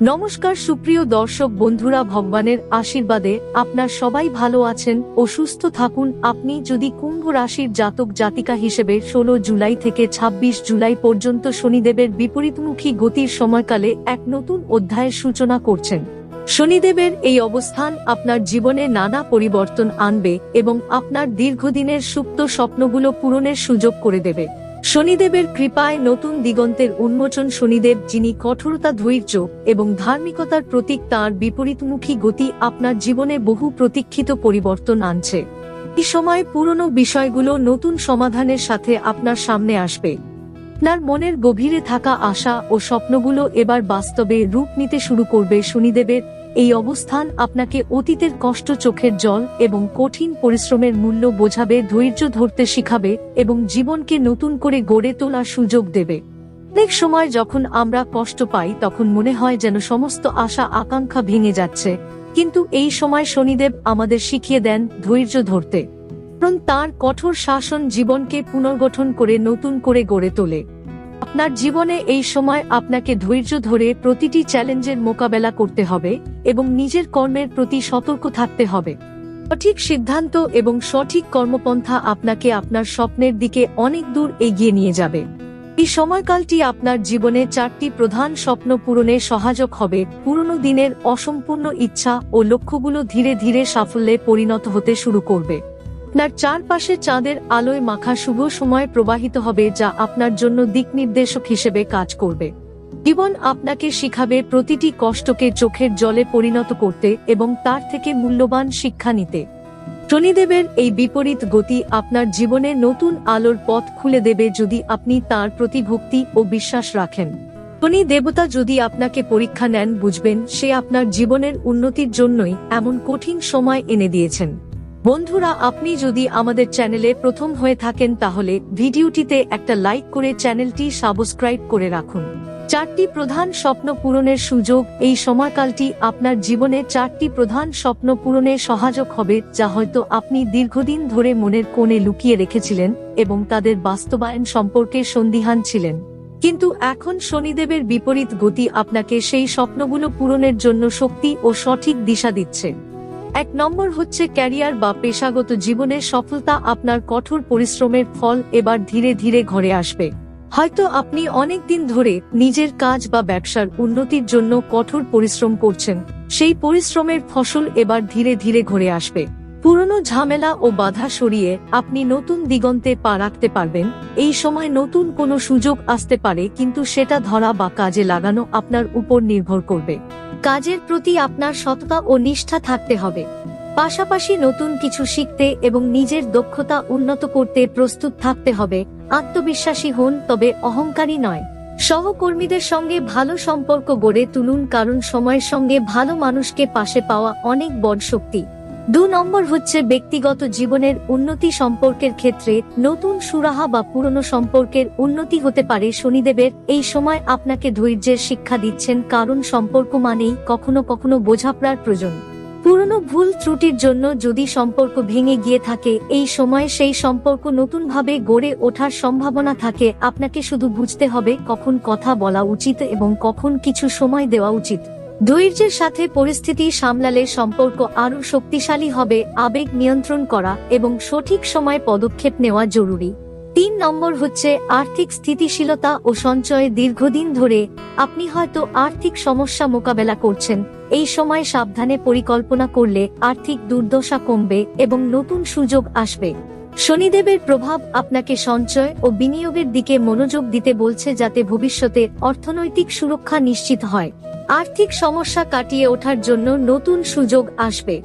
নমস্কার সুপ্রিয় দর্শক বন্ধুরা, ভগবানের আশীর্বাদে আপনার সবাই ভালো আছেন ও সুস্থ থাকুন। আপনি যদি কুম্ভ রাশির জাতক জাতিকা হিসেবে ষোলো জুলাই থেকে ২৬ জুলাই পর্যন্ত শনিদেবের বিপরীতমুখী গতির সময়কালে এক নতুন অধ্যায়ের সূচনা করছেন। শনিদেবের এই অবস্থান আপনার জীবনে নানা পরিবর্তন আনবে এবং আপনার দীর্ঘদিনের সুপ্ত স্বপ্নগুলো পূরণের সুযোগ করে দেবে। শনিদেবের কৃপায় নতুন দিগন্তের উন্মোচন শনিদেব, যিনি কঠোরতা, ধৈর্য এবং ধার্মিকতার প্রতীক, তাঁর বিপরীতমুখী গতি আপনার জীবনে বহু প্রতীক্ষিত পরিবর্তন আনছে। এই সময় পুরনো বিষয়গুলো নতুন সমাধানের সাথে আপনার সামনে আসবে। আপনার মনের গভীরে থাকা আশা ও স্বপ্নগুলো এবার বাস্তবে রূপ নিতে শুরু করবে শনিদেবের এই অবস্থান আপনাকে অতীতের কষ্ট চোখের জল এবং কঠিন পরিশ্রমের মূল্য বোঝাবে, ধৈর্য ধরতে শিখাবে এবং জীবনকে নতুন করে গড়ে তোলার সুযোগ দেবে। অনেক সময় যখন আমরা কষ্ট পাই, তখন মনে হয় যেন সমস্ত আশা, আকাঙ্ক্ষা ভেঙে যাচ্ছে। কিন্তু এই সময় শনিদেব আমাদের শিখিয়ে দেন ধৈর্য ধরতে। কারণ তার কঠোর শাসন জীবনকে পুনর্গঠন করে, নতুন করে গড়ে তোলে। আপনার জীবনে এই সময় আপনাকে ধৈর্য ধরে প্রতিটি চ্যালেঞ্জের মোকাবেলা করতে হবে এবং নিজের কর্মের প্রতি সতর্ক থাকতে হবে। সঠিক সিদ্ধান্ত এবং সঠিক কর্মপন্থা আপনাকে আপনার স্বপ্নের দিকে অনেক দূর এগিয়ে নিয়ে যাবে। এই সময়কালটি আপনার জীবনে চারটি প্রধান স্বপ্ন পূরণে সহায়ক হবে। পুরনো দিনের অসম্পূর্ণ ইচ্ছা ও লক্ষ্যগুলো ধীরে ধীরে সাফল্যে পরিণত হতে শুরু করবে। আপনার চারপাশে চাঁদের আলোয় মাখা শুভ সময় প্রবাহিত হবে যা আপনার জন্য দিক নির্দেশক হিসেবে কাজ করবে। জীবন আপনাকে শিখাবে প্রতিটি কষ্টকে চোখের জলে পরিণত করতে এবং তার থেকে মূল্যবান শিক্ষা নিতে। শনিদেবের এই বিপরীত গতি আপনার জীবনে নতুন আলোর পথ খুলে দেবে যদি আপনি তার প্রতি ভক্তি ও বিশ্বাস রাখেন। শনি দেবতা যদি আপনাকে পরীক্ষা নেন, বুঝবেন সে আপনার জীবনের উন্নতির জন্যই এমন কঠিন সময় এনে দিয়েছেন। বন্ধুরা, আপনি যদি আমাদের চ্যানেলে প্রথম হয়ে থাকেন, তাহলে ভিডিওটিতে একটা লাইক করে চ্যানেলটি সাবস্ক্রাইব করে রাখুন। চারটি প্রধান স্বপ্ন পূরণের সুযোগ, এই সময়কালটি আপনার জীবনে চারটি প্রধান স্বপ্ন পূরণে সহায়ক হবে, যা হয়তো আপনি দীর্ঘদিন ধরে মনের কোণে লুকিয়ে রেখেছিলেন এবং তাদের বাস্তবায়ন সম্পর্কে সন্দিহান ছিলেন। কিন্তু এখন শনিদেবের বিপরীত গতি আপনাকে সেই স্বপ্নগুলো পূরণের জন্য শক্তি ও সঠিক দিশা দিচ্ছে। এক নম্বর হচ্ছে ক্যারিয়ার বা পেশাগত জীবনের সফলতা আপনার কঠোর পরিশ্রমের ফল এবার ধীরে ধীরে ঘরে আসবে। হয়তো আপনি অনেক দিন ধরে নিজের কাজ বা ব্যবসার উন্নতির জন্য কঠোর পরিশ্রম করছেন, সেই পরিশ্রমের ফসল এবার ধীরে ধীরে ঘরে আসবে। পুরনো ঝামেলা ও বাধা সরিয়ে আপনি নতুন দিগন্তে পা রাখতে পারবেন, এই সময় নতুন কোনো সুযোগ আসতে পারে কিন্তু সেটা ধরা বা কাজে লাগানো আপনার উপর নির্ভর করবে। কাজের প্রতি আপনার সততা ও নিষ্ঠা থাকতে হবে। পাশাপাশি নতুন কিছু শিখতে এবং নিজের দক্ষতা উন্নত করতে প্রস্তুত থাকতে হবে। আত্মবিশ্বাসী হন, তবে অহংকারী নয়। সহকর্মীদের সঙ্গে ভালো সম্পর্ক গড়ে তুলুন, কারণ সময়ের সঙ্গে ভালো মানুষকে পাশে পাওয়া অনেক বড় শক্তি। দু নম্বর হচ্ছে ব্যক্তিগত জীবনের উন্নতি সম্পর্কের ক্ষেত্রে নতুন সুরাহা বা পুরনো সম্পর্কের উন্নতি হতে পারে শনিদেবের। এই সময় আপনাকে ধৈর্যের শিক্ষা দিচ্ছেন, কারণ সম্পর্ক মানেই কখনো কখনো বোঝাপড়ার প্রয়োজন। পুরনো ভুল ত্রুটির জন্য যদি সম্পর্ক ভেঙে গিয়ে থাকে, এই সময় সেই সম্পর্ক নতুনভাবে গড়ে ওঠার সম্ভাবনা থাকে। আপনাকে শুধু বুঝতে হবে কখন কথা বলা উচিত এবং কখন কিছু সময় দেওয়া উচিত। ধৈর্যের সাথে পরিস্থিতি সামলালে সম্পর্ক আরও শক্তিশালী হবে, আবেগ নিয়ন্ত্রণ করা এবং সঠিক সময় পদক্ষেপ নেওয়া জরুরি। তিন নম্বর হচ্ছে আর্থিক স্থিতিশীলতা ও সঞ্চয়ে দীর্ঘদিন ধরে। আপনি হয়তো আর্থিক সমস্যা মোকাবেলা করছেন, এই সময় সাবধানে পরিকল্পনা করলে আর্থিক দুর্দশা কমবে এবং নতুন সুযোগ আসবে। শনিদেবের প্রভাব আপনাকে সঞ্চয় ও বিনিয়োগের দিকে মনোযোগ দিতে বলছে যাতে ভবিষ্যতে অর্থনৈতিক সুরক্ষা নিশ্চিত হয়। আর্থিক সমস্যা কাটিয়ে ওঠার জন্য নতুন সুযোগ আসবে।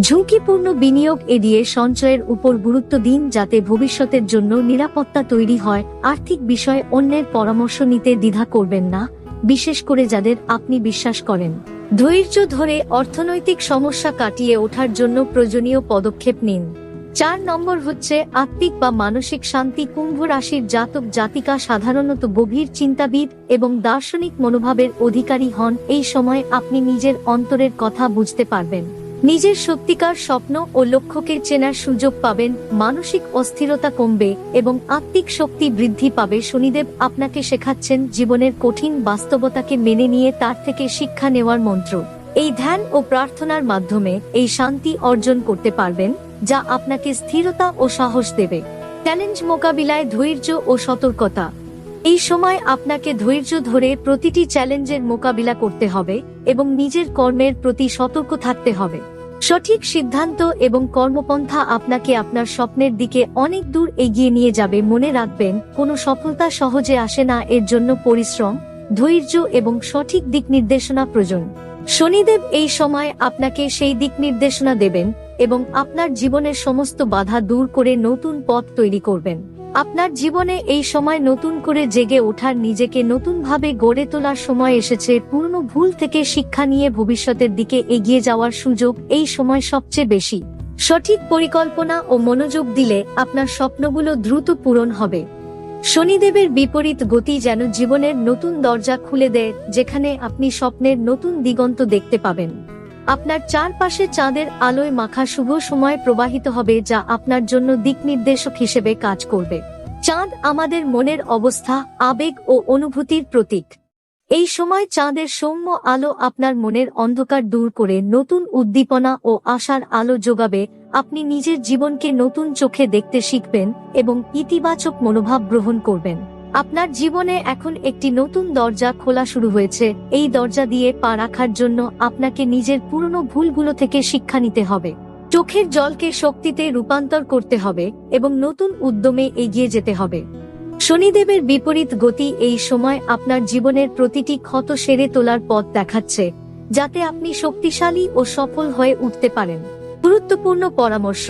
ঝুঁকিপূর্ণ বিনিয়োগ এড়িয়ে সঞ্চয়ের উপর গুরুত্ব দিন যাতে ভবিষ্যতের জন্য নিরাপত্তা তৈরি হয়। আর্থিক বিষয়ে অন্যের পরামর্শ নিতে দ্বিধা করবেন না, বিশেষ করে যাদের আপনি বিশ্বাস করেন। ধৈর্য ধরে অর্থনৈতিক সমস্যা কাটিয়ে ওঠার জন্য প্রয়োজনীয় পদক্ষেপ নিন। চার নম্বর হচ্ছে আত্মিক বা মানসিক শান্তি কুম্ভ রাশির জাতক জাতিকা সাধারণত গভীর চিন্তাবিদ এবং দার্শনিক মনোভাবের অধিকারী হন। এই সময় আপনি নিজের অন্তরের কথা বুঝতে পারবেন। নিজের সত্যিকার স্বপ্ন ও লক্ষ্যকে চেনার সুযোগ পাবেন। মানসিক অস্থিরতা কমবে এবং আত্মিক শক্তি বৃদ্ধি পাবে। শনিদেব আপনাকে শেখাচ্ছেন জীবনের কঠিন বাস্তবতাকে মেনে নিয়ে তার থেকে শিক্ষা নেওয়ার মন্ত্র। এই ধ্যান ও প্রার্থনার মাধ্যমে এই শান্তি অর্জন করতে পারবেন। যা আপনাকে স্থিরতা ও সাহস দেবে। চ্যালেঞ্জ মোকাবিলায় ধৈর্য ও সতর্কতা। এই সময় আপনাকে ধৈর্য ধরে প্রতিটি চ্যালেঞ্জের মোকাবিলা করতে হবে এবং নিজের কর্মের প্রতি সতর্ক থাকতে হবে। সঠিক সিদ্ধান্ত এবং কর্মপন্থা আপনাকে আপনার স্বপ্নের দিকে অনেক দূর এগিয়ে নিয়ে যাবে। মনে রাখবেন, কোনো সফলতা সহজে আসে না। এর জন্য পরিশ্রম, ধৈর্য এবং সঠিক দিক নির্দেশনা প্রয়োজন। শনিদেব এই সময় আপনাকে সেই দিক নির্দেশনা দেবেন এবং আপনার জীবনের সমস্ত বাধা দূর করে নতুন পথ তৈরি করবেন। আপনার জীবনে এই সময় নতুন করে জেগে ওঠার নিজেকে নতুনভাবে গড়ে তোলার সময় এসেছে, পুরনো ভুল থেকে শিক্ষা নিয়ে ভবিষ্যতের দিকে এগিয়ে যাওয়ার সুযোগ এই সময় সবচেয়ে বেশি। সঠিক পরিকল্পনা ও মনোযোগ দিলে আপনার স্বপ্নগুলো দ্রুত পূরণ হবে। শনিদেবের বিপরীত গতি যেন জীবনের নতুন দরজা খুলে দেয়, যেখানে আপনি স্বপ্নের নতুন দিগন্ত দেখতে পাবেন। আপনার চারপাশে চাঁদের আলোয় মাখা শুভ সময় প্রবাহিত হবে যা আপনার জন্য দিক নির্দেশক হিসেবে কাজ করবে। চাঁদ আমাদের মনের অবস্থা, আবেগ ও অনুভূতির প্রতীক। এই সময় চাঁদের সৌম্য আলো আপনার মনের অন্ধকার দূর করে নতুন উদ্দীপনা ও আশার আলো যোগাবে। আপনি নিজের জীবনকে নতুন চোখে দেখতে শিখবেন এবং ইতিবাচক মনোভাব গ্রহণ করবেন। আপনার জীবনে এখন একটি নতুন দরজা খোলা শুরু হয়েছে। এই দরজা দিয়ে পা রাখার জন্য আপনাকে নিজের পুরনো ভুলগুলো থেকে শিক্ষা নিতে হবে। চোখের জলকে শক্তিতে রূপান্তর করতে হবে এবং নতুন উদ্যমে এগিয়ে যেতে হবে। শনিদেবের বিপরীত গতি এই সময় আপনার জীবনের প্রতিটি ক্ষত সেরে তোলার পথ দেখাচ্ছে, যাতে আপনি শক্তিশালী ও সফল হয়ে উঠতে পারেন। গুরুত্বপূর্ণ পরামর্শ।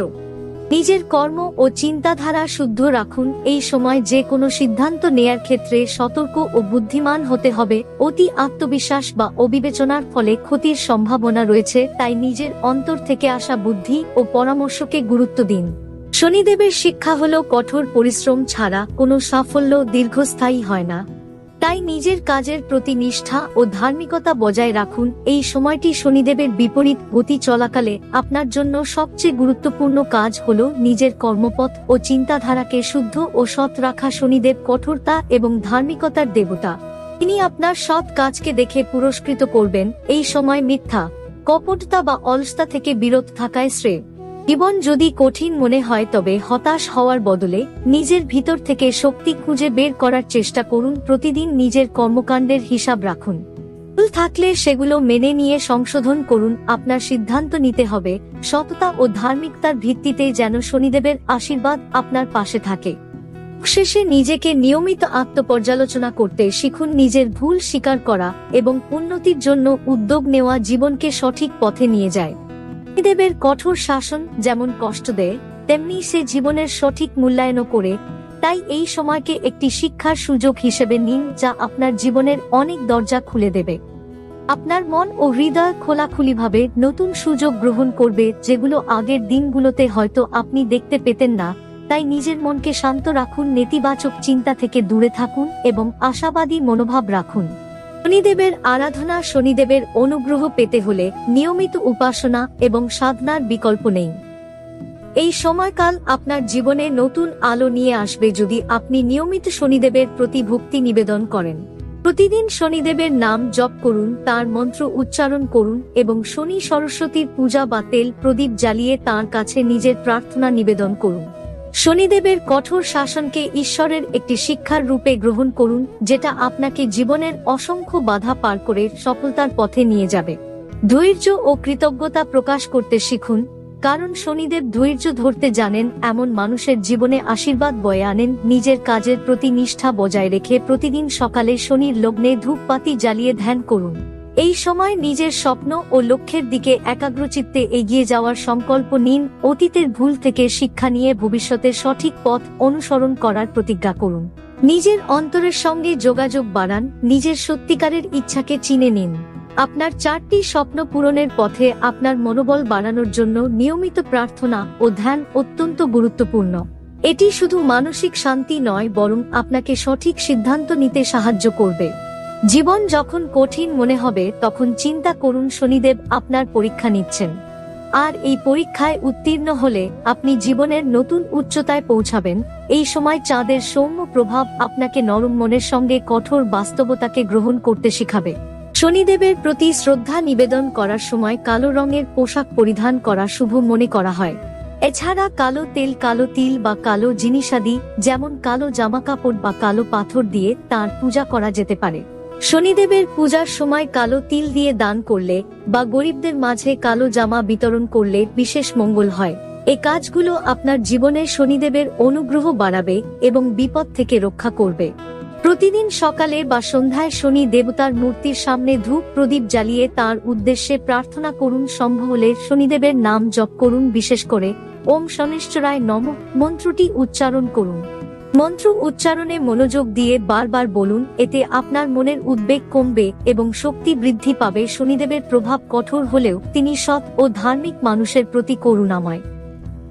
নিজের কর্ম ও চিন্তাধারা শুদ্ধ রাখুন। এই সময় যে কোনো সিদ্ধান্ত নেয়ার ক্ষেত্রে সতর্ক ও বুদ্ধিমান হতে হবে। অতি আত্মবিশ্বাস বা অবিবেচনার ফলে ক্ষতির সম্ভাবনা রয়েছে, তাই নিজের অন্তর থেকে আসা বুদ্ধি ও পরামর্শকে গুরুত্ব দিন। শনিদেবের শিক্ষা হলো কঠোর পরিশ্রম ছাড়া কোনো সাফল্য দীর্ঘস্থায়ী হয় না। তাই নিজের কাজের প্রতি নিষ্ঠা ও ধার্মিকতা বজায় রাখুন। এই সময়টি শনিদেবের বিপরীত গতি চলাকালে আপনার জন্য সবচেয়ে গুরুত্বপূর্ণ কাজ হল নিজের কর্মপথ ও চিন্তাধারাকে শুদ্ধ ও সৎ রাখা শনিদেব কঠোরতা এবং ধার্মিকতার দেবতা। তিনি আপনার সৎ কাজকে দেখে পুরস্কৃত করবেন। এই সময় মিথ্যা, কপটতা বা অলসতা থেকে বিরত থাকায় শ্রেয়। জীবন যদি কঠিন মনে হয় তবে হতাশ হওয়ার বদলে নিজের ভিতর থেকে শক্তি খুঁজে বের করার চেষ্টা করুন, প্রতিদিন নিজের কর্মকাণ্ডের হিসাব রাখুন। ভুল থাকলে সেগুলো মেনে নিয়ে সংশোধন করুন, আপনার সিদ্ধান্ত নিতে হবে, সততা ও ধার্মিকতার ভিত্তিতে যেন শনিদেবের আশীর্বাদ আপনার পাশে থাকে। শেষে নিজেকে নিয়মিত আত্মপর্যালোচনা করতে শিখুন নিজের ভুল স্বীকার করা এবং উন্নতির জন্য উদ্যোগ নেওয়া জীবনকে সঠিক পথে নিয়ে যায়। শনিদেবের কঠোর শাসন যেমন কষ্ট দেয়, তেমনি সে জীবনের সঠিক মূল্যায়নও করে, তাই এই সময়কে একটি শিক্ষার সুযোগ হিসেবে নিন যা আপনার জীবনের অনেক দরজা খুলে দেবে। আপনার মন ও হৃদয় খোলাখুলিভাবে নতুন সুযোগ গ্রহণ করবে যেগুলো আগের দিনগুলোতে হয়তো আপনি দেখতে পেতেন না, তাই নিজের মনকে শান্ত রাখুন, নেতিবাচক চিন্তা থেকে দূরে থাকুন এবং আশাবাদী মনোভাব রাখুন। শনিদেবের আরাধনা শনিদেবের অনুগ্রহ পেতে হলে নিয়মিত উপাসনা এবং সাধনার বিকল্প নেই। এই সময়কাল আপনার জীবনে নতুন আলো নিয়ে আসবে যদি আপনি নিয়মিত শনিদেবের প্রতি ভক্তি নিবেদন করেন। প্রতিদিন শনিদেবের নাম জপ করুন, তার মন্ত্র উচ্চারণ করুন এবং শনি সরস্বতীর পূজা বা তেল প্রদীপ জ্বালিয়ে তার কাছে নিজের প্রার্থনা নিবেদন করুন। শনিদেবের কঠোর শাসনকে ঈশ্বরের একটি শিক্ষার রূপে গ্রহণ করুন, যেটা আপনাকে জীবনের অসংখ্য বাধা পার করে সফলতার পথে নিয়ে যাবে। ধৈর্য ও কৃতজ্ঞতা প্রকাশ করতে শিখুন, কারণ শনিদেব ধৈর্য ধরতে জানেন, এমন মানুষের জীবনে আশীর্বাদ বয়ে আনেন, নিজের কাজের প্রতি নিষ্ঠা বজায় রেখে প্রতিদিন সকালে শনির লগ্নে ধূপপাতি জ্বালিয়ে ধ্যান করুন। এই সময় নিজের স্বপ্ন ও লক্ষ্যের দিকে একাগ্রচিত্তে এগিয়ে যাওয়ার সংকল্প নিন, অতীতের ভুল থেকে শিক্ষা নিয়ে ভবিষ্যতের সঠিক পথ অনুসরণ করার প্রতিজ্ঞা করুন। নিজের অন্তরের সঙ্গে যোগাযোগ বাড়ান, নিজের সত্যিকারের ইচ্ছাকে চিনে নিন। আপনার চারটি স্বপ্ন পূরণের পথে আপনার মনোবল বাড়ানোর জন্য নিয়মিত প্রার্থনা ও ধ্যান অত্যন্ত গুরুত্বপূর্ণ। এটি শুধু মানসিক শান্তি নয়, বরং আপনাকে সঠিক সিদ্ধান্ত নিতে সাহায্য করবে। জীবন যখন কঠিন মনে হবে, তখন চিন্তা করুন শনিদেব আপনার পরীক্ষা নিচ্ছেন। আর এই পরীক্ষায় উত্তীর্ণ হলে আপনি জীবনের নতুন উচ্চতায় পৌঁছাবেন। এই সময় চাঁদের সৌম্য প্রভাব আপনাকে নরম মনের সঙ্গে কঠোর বাস্তবতাকে গ্রহণ করতে শিখাবে। শনিদেবের প্রতি শ্রদ্ধা নিবেদন করার সময় কালো রঙের পোশাক পরিধান করা শুভ মনে করা হয়। এছাড়া কালো তেল, কালো তিল বা কালো জিনিসাদি যেমন কালো জামাকাপড় বা কালো পাথর দিয়ে তার পূজা করা যেতে পারে। শনিদেবের পূজার সময় কালো তিল দিয়ে দান করলে বা গরিবদের মাঝে কালো জামা বিতরণ করলে বিশেষ মঙ্গল হয়। এই কাজগুলো আপনার জীবনে শনিদেবের অনুগ্রহ বাড়াবে এবং বিপদ থেকে রক্ষা করবে। প্রতিদিন সকালে বা সন্ধ্যায় শনি দেবতার মূর্তির সামনে ধূপ প্রদীপ জ্বালিয়ে তার উদ্দেশ্যে প্রার্থনা করুন, সম্ভব হলে শনিদেবের নাম জপ করুন, বিশেষ করে, ওম শনিশ্চরায় নম, মন্ত্রটি উচ্চারণ করুন। মন্ত্র উচ্চারণে মনোযোগ দিয়ে বারবার বলুন, এতে আপনার মনের উদ্বেগ কমবে এবং শক্তি বৃদ্ধি পাবে। শনিদেবের প্রভাব কঠোর হলেও তিনি সৎ ও ধার্মিক মানুষের প্রতি করুণাময়।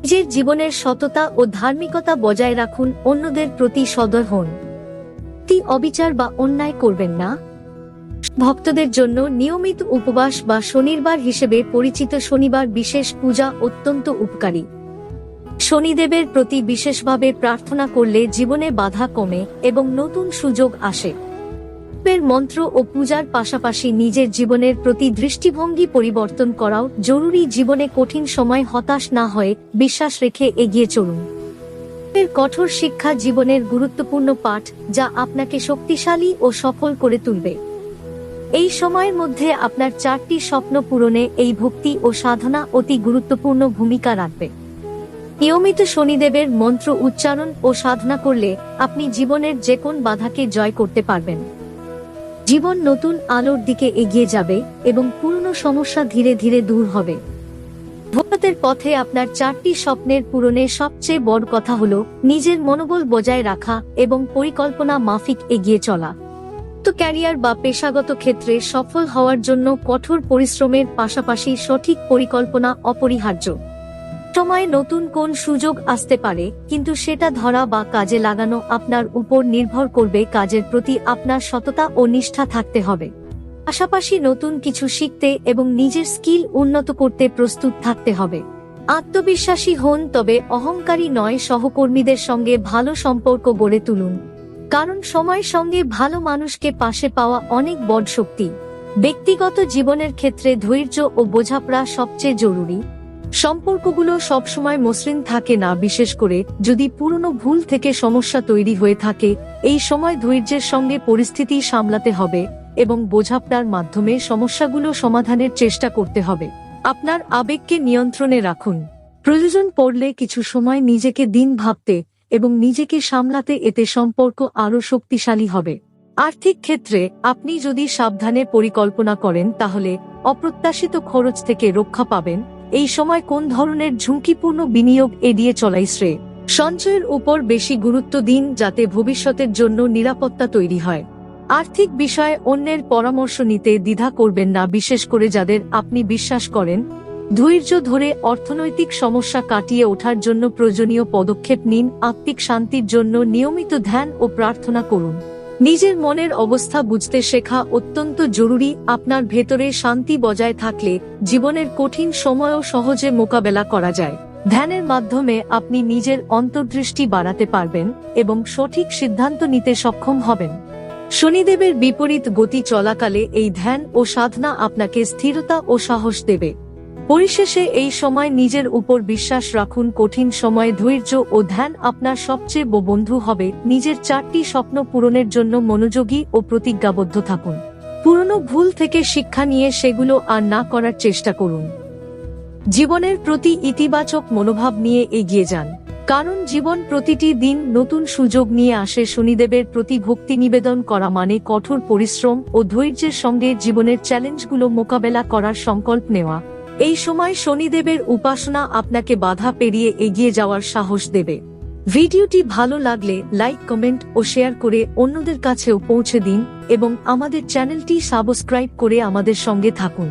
নিজের জীবনের সততা ও ধার্মিকতা বজায় রাখুন, অন্যদের প্রতি সদয় হন। অবিচার বা অন্যায় করবেন না। ভক্তদের জন্য নিয়মিত উপবাস বা শনিবার হিসেবে পরিচিত শনিবার বিশেষ পূজা অত্যন্ত উপকারী। শনিদেবের প্রতি বিশেষভাবে প্রার্থনা করলে জীবনে বাধা কমে এবং নতুন সুযোগ আসে। এর মন্ত্র ও পূজার পাশাপাশি নিজের জীবনের প্রতি দৃষ্টিভঙ্গি পরিবর্তন করাও জরুরি জীবনে কঠিন সময় হতাশ না হয়ে বিশ্বাস রেখে এগিয়ে চলুন। এর কঠোর শিক্ষা জীবনের গুরুত্বপূর্ণ পাঠ যা আপনাকে শক্তিশালী ও সফল করে তুলবে। এই সময়ের মধ্যে আপনার চারটি স্বপ্ন পূরণে এই ভক্তি ও সাধনা অতি গুরুত্বপূর্ণ ভূমিকা রাখবে। নিয়মিত শনিদেবের মন্ত্র উচ্চারণ ও সাধনা করলে আপনি জীবনের যে কোন বাধাকে জয় করতে পারবেন। জীবন নতুন আলোর দিকে এগিয়ে যাবে এবং পুরনো সমস্যা ধীরে ধীরে দূর হবে। ভবিষ্যতের পথে আপনার চারটি স্বপ্নের পূরণে সবচেয়ে বড় কথা হলো নিজের মনোবল বজায় রাখা এবং পরিকল্পনা মাফিক এগিয়ে চলা। তো ক্যারিয়ার বা পেশাগত ক্ষেত্রে সফল হওয়ার জন্য কঠোর পরিশ্রমের পাশাপাশি সঠিক পরিকল্পনা অপরিহার্য। সময় নতুন কোন সুযোগ আসতে পারে, কিন্তু সেটা ধরা বা কাজে লাগানো আপনার উপর নির্ভর করবে কাজের প্রতি আপনার সততা ও নিষ্ঠা থাকতে হবে। পাশাপাশি নতুন কিছু শিখতে এবং নিজের স্কিল উন্নত করতে প্রস্তুত থাকতে হবে। আত্মবিশ্বাসী হন, তবে অহংকারী নয়, সহকর্মীদের সঙ্গে ভালো সম্পর্ক গড়ে তুলুন। কারণ সময়ের সঙ্গে ভালো মানুষকে পাশে পাওয়া অনেক বড় শক্তি। ব্যক্তিগত জীবনের ক্ষেত্রে ধৈর্য ও বোঝাপড়া সবচেয়ে জরুরি। সম্পর্কগুলো সবসময় মসৃণ থাকে না, বিশেষ করে যদি পুরনো ভুল থেকে সমস্যা তৈরি হয়ে থাকে, এই সময় ধৈর্যের সঙ্গে পরিস্থিতি সামলাতে হবে এবং বোঝাপড়ার মাধ্যমে সমস্যাগুলো সমাধানের চেষ্টা করতে হবে। আপনার আবেগকে নিয়ন্ত্রণে রাখুন। প্রয়োজন পড়লে কিছু সময় নিজেকে দিন ভাবতে এবং নিজেকে সামলাতে এতে সম্পর্ক আরও শক্তিশালী হবে। আর্থিক ক্ষেত্রে আপনি যদি সাবধানে পরিকল্পনা করেন, তাহলে অপ্রত্যাশিত খরচ থেকে রক্ষা পাবেন এই সময় কোন ধরনের ঝুঁকিপূর্ণ বিনিয়োগ এড়িয়ে চলাই শ্রেয়? সঞ্চয়ের উপর বেশি গুরুত্ব দিন যাতে ভবিষ্যতের জন্য নিরাপত্তা তৈরি হয়। আর্থিক বিষয়ে অন্যের পরামর্শ নিতে দ্বিধা করবেন না, বিশেষ করে যাদের আপনি বিশ্বাস করেন। ধৈর্য ধরে অর্থনৈতিক সমস্যা কাটিয়ে ওঠার জন্য প্রয়োজনীয় পদক্ষেপ নিন, আত্মিক শান্তির জন্য নিয়মিত ধ্যান ও প্রার্থনা করুন। নিজের মনের অবস্থা বুঝতে শেখা অত্যন্ত জরুরি আপনার ভেতরে শান্তি বজায় থাকলে জীবনের কঠিন সময়ও সহজে মোকাবেলা করা যায়। ধ্যানের মাধ্যমে আপনি নিজের অন্তর্দৃষ্টি বাড়াতে পারবেন এবং সঠিক সিদ্ধান্ত নিতে সক্ষম হবেন। শনিদেবের বিপরীত গতি চলাকালে এই ধ্যান ও সাধনা আপনাকে স্থিরতা ও সাহস দেবে। পরিশেষে এই সময় নিজের উপর বিশ্বাস রাখুন, কঠিন সময়ে ধৈর্য ও ধ্যান আপনার সবচেয়ে বন্ধু হবে। নিজের চারটি স্বপ্ন পূরণের জন্য মনোযোগী ও প্রতিজ্ঞাবদ্ধ থাকুন। পুরনো ভুল থেকে শিক্ষা নিয়ে সেগুলো আর না করার চেষ্টা করুন। জীবনের প্রতি ইতিবাচক মনোভাব নিয়ে এগিয়ে যান। কারণ জীবন প্রতিটি দিন নতুন সুযোগ নিয়ে আসে। শনিদেবের প্রতি ভক্তি নিবেদন করা মানে কঠোর পরিশ্রম ও ধৈর্যের সঙ্গে জীবনের চ্যালেঞ্জগুলো মোকাবেলা করার সংকল্প নেওয়া। এই সময় শনিদেবের উপাসনা আপনাকে বাধা পেরিয়ে এগিয়ে যাওয়ার সাহস দেবে। ভিডিওটি ভালো লাগলে লাইক, কমেন্ট ও শেয়ার করে অন্যদের কাছেও পৌঁছে দিন এবং আমাদের চ্যানেলটি সাবস্ক্রাইব করে আমাদের সঙ্গে থাকুন।